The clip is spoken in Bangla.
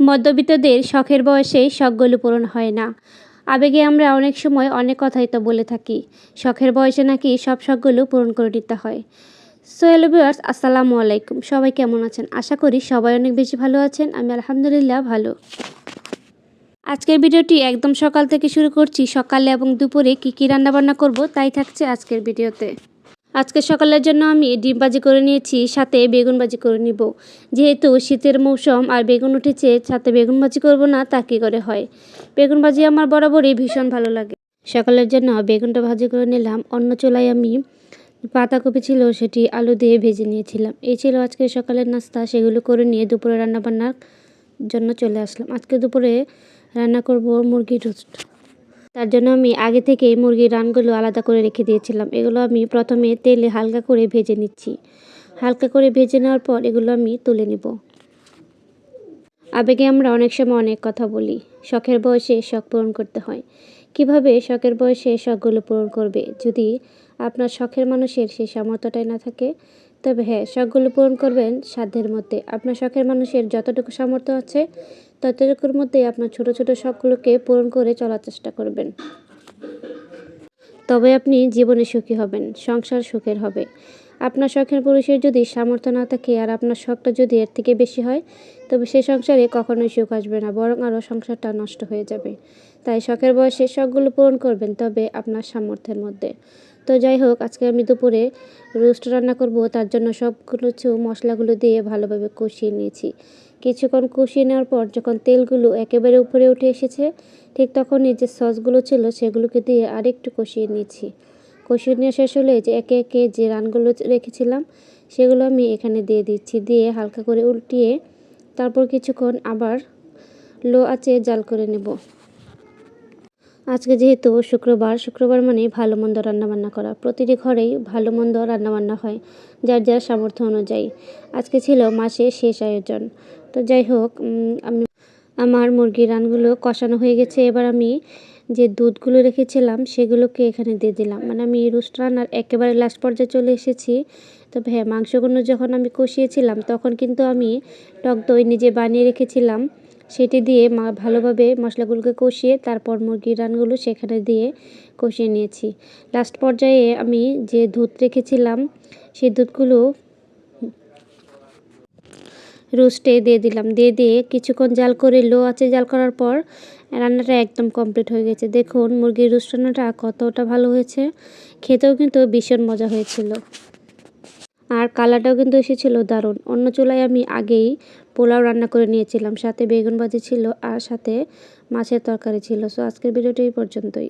মধ্যবিত্তদের শখের বয়সে শখগুলো পূরণ হয় না। আবেগে আমরা অনেক সময় অনেক কথাই তো বলে থাকি, শখের বয়সে নাকি সব শখগুলো পূরণ করে নিতে হয়। সো হ্যালো ভিউয়ার্স, আসসালামু আলাইকুম। সবাই কেমন আছেন? আশা করি সবাই অনেক বেশি ভালো আছেন, আমি আলহামদুলিল্লাহ ভালো। আজকের ভিডিওটি একদম সকাল থেকে শুরু করছি। সকালে এবং দুপুরে কী কী রান্নাবান্না করব তাই থাকছে আজকের ভিডিওতে। আজকে সকালের জন্য আমি ডিম ভাজি করে নিয়েছি, সাথে বেগুন ভাজি করে নিব। যেহেতু শীতের মৌসুম আর বেগুন উঠেছে, সাথে বেগুন ভাজি করব না, তা কী করে হয়? বেগুন ভাজি আমার বরাবরই ভীষণ ভালো লাগে। সকালের জন্য বেগুনটা ভাজি করে নিলাম। অন্য চুলায় আমি পাতাকপি ছিল, সেটি আলু দিয়ে ভেজে নিয়েছিলাম। এই ছিল আজকে সকালের নাস্তা। সেগুলো করে নিয়ে দুপুরে রান্নাবান্নার জন্য চলে আসলাম। আজকে দুপুরে রান্না করব মুরগির রোস্ট। তার জন্য আমি আগে থেকেই মুরগির রানগুলো আলাদা করে রেখে দিয়েছিলাম। এগুলো আমি প্রথমে তেলে হালকা করে ভেজে নিচ্ছি। হালকা করে ভেজে নেওয়ার পর এগুলো আমি তুলে নিব। আবেগে আমরা অনেক সময় অনেক কথা বলি। শখের বয়সে শখ পূরণ করতে হয়। কীভাবে শখের বয়সে শখগুলো পূরণ করবে? যদি আপনার শখের মানুষের সেই সামর্থ্যটাই না থাকে, তবে হ্যাঁ শখগুলো পূরণ করবেন সাধ্যের মধ্যে। আপনার শখের মানুষের যতটুকু সামর্থ্য আছে ততটুকুর মধ্যেই আপনার ছোট ছোট শখগুলোকে পূরণ করে চলার চেষ্টা করবেন। তবে আপনি জীবনে সুখী হবেন, সংসার সুখের হবে। আপনার শখের পুরুষের যদি সামর্থ্য না থাকে আর আপনার শখটা যদি এর থেকে বেশি হয়, তবে সেই সংসারে কখনোই সুখ আসবে না, বরং আরও সংসারটা নষ্ট হয়ে যাবে। তাই শখের বয়সে শখগুলো পূরণ করবেন, তবে আপনার সামর্থ্যের মধ্যে। তো যাই হোক, আজকে আমি দুপুরে রোস্ট রান্না করব, তার জন্য সবগুলো মশলাগুলো দিয়ে ভালোভাবে কষিয়ে নিয়েছি। কিছুক্ষণ কষিয়ে নেওয়ার পর যখন তেলগুলো একেবারে উপরে উঠে এসেছে, ঠিক তখনই যে সসগুলো ছিল সেগুলোকে দিয়ে আরেকটু কষিয়ে নিয়েছি কষিয়ে নিয়ে শেষ হলে যে একে একে যে রানগুলো রেখেছিলাম, সেগুলো আমি এখানে দিয়ে দিচ্ছি। দিয়ে হালকা করে উল্টিয়ে তারপর কিছুক্ষণ আবার লো আঁচে জাল করে নেব। আজকে যেহেতু শুক্রবার শুক্রবার মানে ভালো মন্দ রান্নাবান্না করা। প্রতিটি ঘরেই ভালো মন্দ রান্নাবান্না হয়, যার যার সামর্থ্য অনুযায়ী। আজকে ছিল মাসের শেষ আয়োজন। তো যাই হোক আমি আমার মুরগির রানগুলো কষানো হয়ে গেছে। এবার আমি যে দুধগুলো রেখেছিলাম, সেগুলোকে এখানে দিয়ে দিলাম। মানে আমি রোস্ট রান্নার একেবারে লাস্ট পর্যায়ে চলে এসেছি। তবে হ্যাঁ মাংসগুলো যখন আমি কষিয়েছিলাম, তখন কিন্তু আমি টক দই নিজে বানিয়ে রেখেছিলাম। সেটি দিয়ে মা ভালোভাবে মশলাগুলোকে কষিয়ে তারপর মুরগির রানগুলো সেখানে দিয়ে কষিয়ে নিয়েছি। লাস্ট পর্যায়ে আমি যে দুধ রেখেছিলাম সেই দুধগুলো রোস্টে দিয়ে দিলাম। দিয়ে দিয়ে কিছুক্ষণ জাল করে লো আছে জাল করার পর রান্নাটা একদম কমপ্লিট হয়ে গেছে। দেখুন, মুরগির রোস্ট রান্নাটা কতটা ভালো হয়েছে। খেতেও কিন্তু ভীষণ মজা হয়েছিল। আর কালারটাও কিন্তু এসেছিল দারুণ। অন্য চুলায় আমি আগেই পোলাও রান্না করে নিয়েছিলাম। সাথে বেগুন ভাজি ছিল আর সাথে মাছের তরকারি ছিল। সো আজকের ভিডিওটা এই পর্যন্তই।